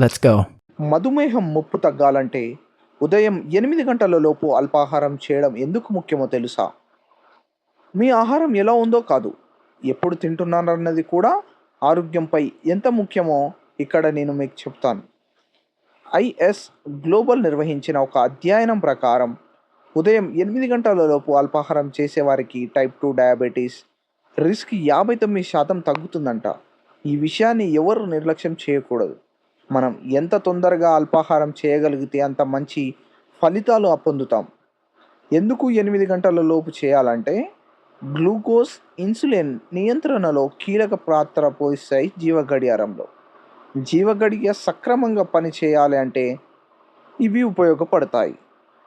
Let's go మధుమేహం ముప్పు తగ్గాలంటే ఉదయం ఎనిమిది గంటల లోపు అల్పాహారం చేయడం ఎందుకు ముఖ్యమో తెలుసా? మీ ఆహారం ఎలా ఉందో కాదు. ఎప్పుడు తింటున్నారన్నది కూడా ఆరోగ్యంపై ఎంత ముఖ్యమో ఇక్కడ నేను మీకు చెప్తాను. ఐఎస్ గ్లోబల్ నిర్వహించిన ఒక అధ్యయనం ప్రకారం ఉదయం ఎనిమిది గంటల లోపు అల్పాహారం చేసేవారికి టైప్ టూ డయాబెటీస్ రిస్క్ యాభై తొమ్మిది శాతం తగ్గుతుందంట. ఈ విషయాన్ని ఎవరు నిర్లక్ష్యం చేయకూడదు. మనం ఎంత తొందరగా అల్పాహారం చేయగలిగితే అంత మంచి ఫలితాలు పొందుతాం. ఎందుకు ఎనిమిది గంటల లోపు చేయాలంటే గ్లూకోజ్ ఇన్సులిన్ నియంత్రణలో కీలక పాత్ర పోషిస్తాయి జీవ గడియారంలో జీవ గడియ సక్రమంగా పనిచేయాలి అంటే ఇవి ఉపయోగపడతాయి.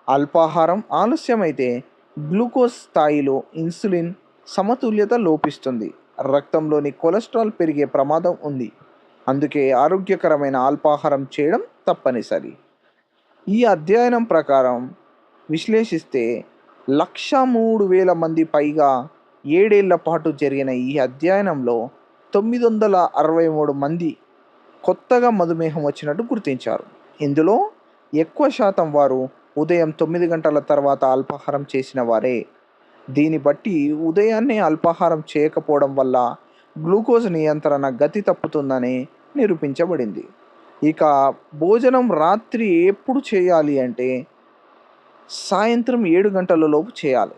అల్పాహారం ఆలస్యమైతే గ్లూకోజ్ స్థాయిలో ఇన్సులిన్ సమతుల్యత లోపిస్తుంది. రక్తంలోని కొలెస్ట్రాల్ పెరిగే ప్రమాదం ఉంది. అందుకే ఆరోగ్యకరమైన అల్పాహారం చేయడం తప్పనిసరి. ఈ అధ్యయనం ప్రకారం విశ్లేషిస్తే లక్ష మూడు వేల మంది పైగా ఏడేళ్ళ పాటు జరిగిన ఈ అధ్యయనంలో తొమ్మిది వందల అరవై మూడు మంది కొత్తగా మధుమేహం వచ్చినట్టు గుర్తించారు. ఇందులో ఎక్కువ శాతం వారు ఉదయం తొమ్మిది గంటల తర్వాత అల్పాహారం చేసిన వారే. దీన్ని బట్టి ఉదయాన్నే అల్పాహారం చేయకపోవడం వల్ల గ్లూకోజ్ నియంత్రణ గతి తప్పుతుందని నిరూపించబడింది. ఇక భోజనం రాత్రి ఎప్పుడు చేయాలి అంటే సాయంత్రం ఏడు గంటల లోపు చేయాలి.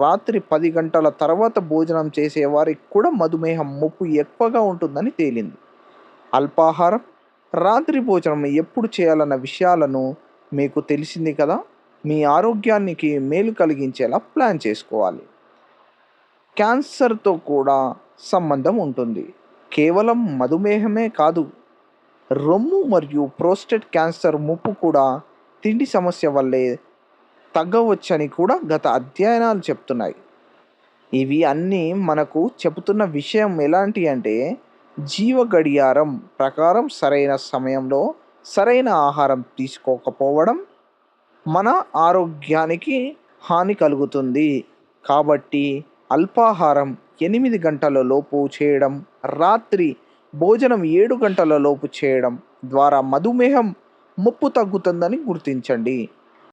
రాత్రి పది గంటల తర్వాత భోజనం చేసే వారికి కూడా మధుమేహం ముప్పు ఎక్కువగా ఉంటుందని తేలింది. అల్పాహారం రాత్రి భోజనం ఎప్పుడు చేయాలన్న విషయాలను మీకు తెలిసింది కదా? మీ ఆరోగ్యానికి మేలు కలిగించేలా ప్లాన్ చేసుకోవాలి. క్యాన్సర్తో కూడా సంబంధం ఉంటుంది. కేవలం మధుమేహమే కాదు రొమ్ము మరియు ప్రోస్టేట్ క్యాన్సర్ ముప్పు కూడా తిండి సమస్య వల్లే తగ్గవచ్చని కూడా గత అధ్యయనాలు చెప్తున్నాయి. ఇవి అన్నీ మనకు చెబుతున్న విషయం ఎలాంటి అంటే జీవ గడియారం ప్రకారం సరైన సమయంలో సరైన ఆహారం తీసుకోకపోవడం మన ఆరోగ్యానికి హాని కలుగుతుంది. కాబట్టి అల్పాహారం ఎనిమిది గంటల లోపు చేయడం రాత్రి భోజనం ఏడు గంటల లోపు చేయడం ద్వారా మధుమేహం ముప్పు తగ్గుతుందని గుర్తించండి.